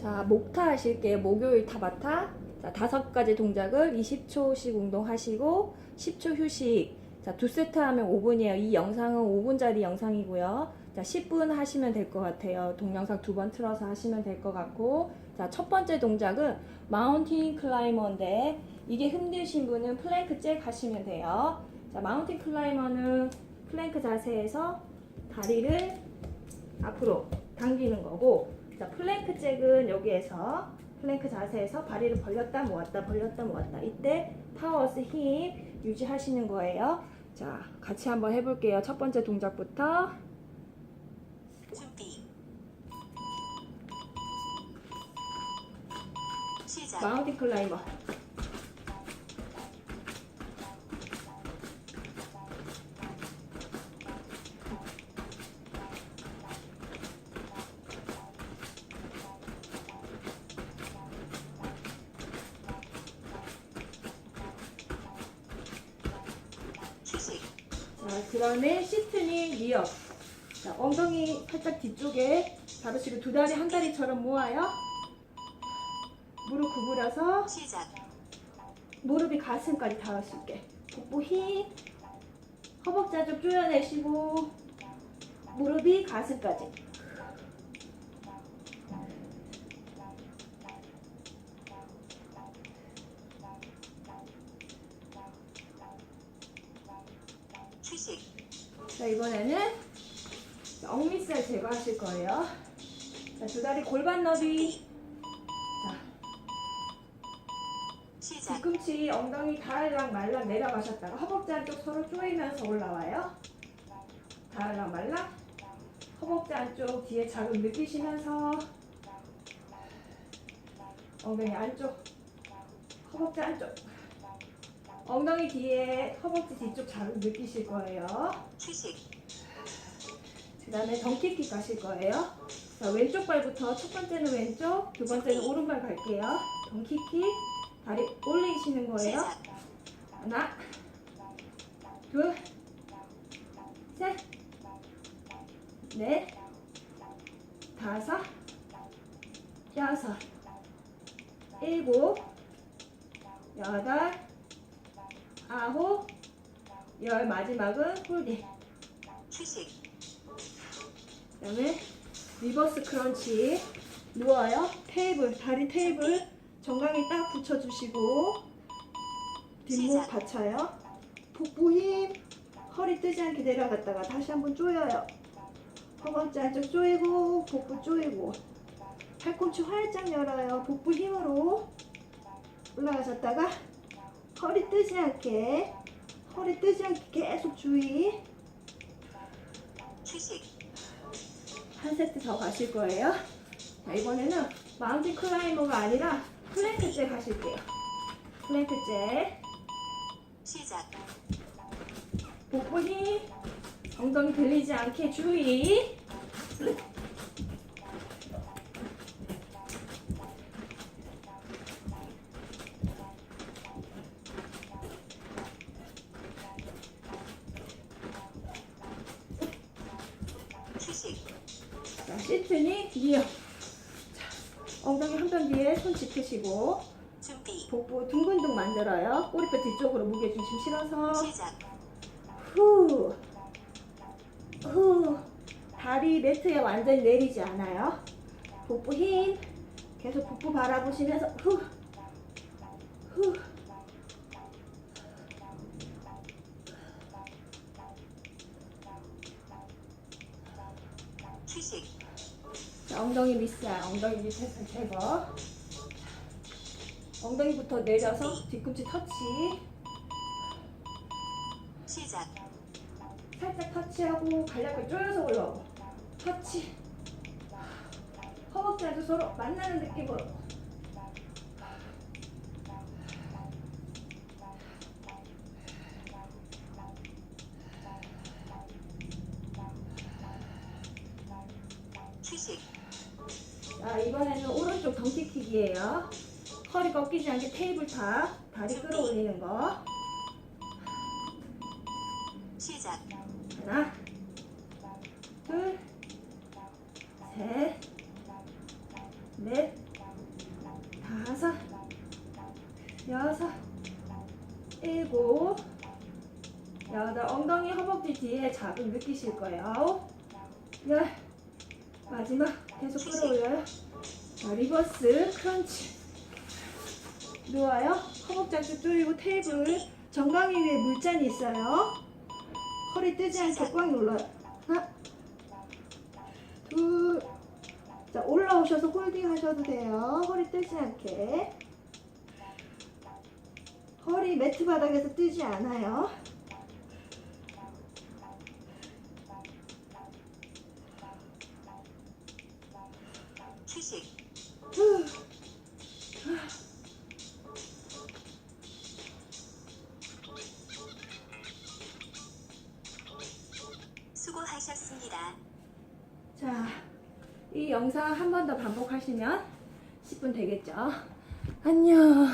자, 목타 하실게요. 목요일 타바타. 자, 다섯 가지 동작을 20초씩 운동하시고 10초 휴식. 자, 두 세트 하면 5분이에요. 이 영상은 5분짜리 영상이고요. 자, 10분 하시면 될 것 같아요. 동영상 두 번 틀어서 하시면 될 것 같고. 자, 첫 번째 동작은 마운틴 클라이머인데 이게 힘드신 분은 플랭크 잭 하시면 돼요. 자, 마운틴 클라이머는 플랭크 자세에서 다리를 앞으로 당기는 거고 자 플랭크 잭은 여기에서 플랭크 자세에서 다리를 벌렸다 모았다 벌렸다 모았다. 이때 파워스 힘 유지하시는 거예요. 자 같이 한번 해볼게요. 첫 번째 동작부터. 준비. 시작. 마운틴 클라이머 자, 그 다음에 시트니 리어. 자, 엉덩이 살짝 뒤쪽에 잡으시고 두 다리 한 다리처럼 모아요. 무릎 구부려서 시작 무릎이 가슴까지 닿을 수 있게. 복부 힘. 허벅지 좀 조여내시고 무릎이 가슴까지. 휴식 자, 이번에는 엉밑살 제거하실 거예요. 자, 두 다리 골반 너비. 자, 뒤꿈치 엉덩이 다을락 말락 내려가셨다가 허벅지 안쪽 서로 조이면서 올라와요. 다을락 말락. 허벅지 안쪽 뒤에 자극 느끼시면서 엉덩이 안쪽, 허벅지 안쪽. 엉덩이 뒤에 허벅지 뒤쪽 자극 느끼실 거예요. 휴식 그 다음에 덩키킥 가실 거예요. 자, 왼쪽 발부터 첫 번째는 왼쪽, 두 번째는 오른발 갈게요. 덩키킥, 다리 올리시는 거예요. 하나, 둘, 셋, 넷, 다섯, 여섯, 일곱, 여덟, 아홉, 열 마지막은 홀딩. 휴식 그 다음에 리버스 크런치 누워요. 테이블 다리 테이블 정강이 딱 붙여주시고 뒷목. 받쳐요. 복부 힘 허리 뜨지 않게 내려갔다가 다시 한번 조여요. 허벅지 안쪽 조이고 복부 조이고 팔꿈치 활짝 열어요. 복부 힘으로 올라가셨다가 허리 뜨지 않게 허리 뜨지 않게 계속 주의. 한 세트 더 가실 거예요. 자, 이번에는 마운틴 클라이머가 아니라 플랭크 잭 하실게요. 플랭크 잭. 시작 복부 힘. 엉덩이 들리지 않게 주의. 시트니. 자, 엉덩이 한 편 뒤에 손 짚으시고 준비 복부 둥근둥 만들어요. 꼬리뼈 뒤쪽으로 무게 중심 실어서 시작 후. 후. 다리 매트에 완전히 내리지 않아요. 복부 힘. 계속 복부 바라보시면서 후. 후. 휴식 자, 엉덩이 밑살, 엉덩이 밑에서 제거. 엉덩이부터 내려서 뒤꿈치 터치. 시작 살짝 터치하고 간략하게 조여서 올라오고. 터치. 허벅지 아주 서로 만나는 느낌으로. 자, 이번에는 오른쪽 덩키킥이에요. 허리 꺾이지 않게 테이블 탑, 다리 끌어올리는 거. 시작 하나, 둘, 셋, 넷, 다섯, 여섯, 일곱, 여덟. 엉덩이 허벅지 뒤에 자극 느끼실 거예요. 열. 마지막 계속 끌어올려요. 자, 리버스 크런치. 누워요. 허벅지 쭉 조이고 테이블 정강이 위에 물잔이 있어요. 허리 뜨지 않게 꽉 눌러요. 하나, 둘. 자, 올라오셔서 홀딩 하셔도 돼요. 허리 뜨지 않게. 허리 매트 바닥에서 뜨지 않아요. 후. 수고하셨습니다. 자, 이 영상 한 번 더 반복하시면 10분 되겠죠? 안녕.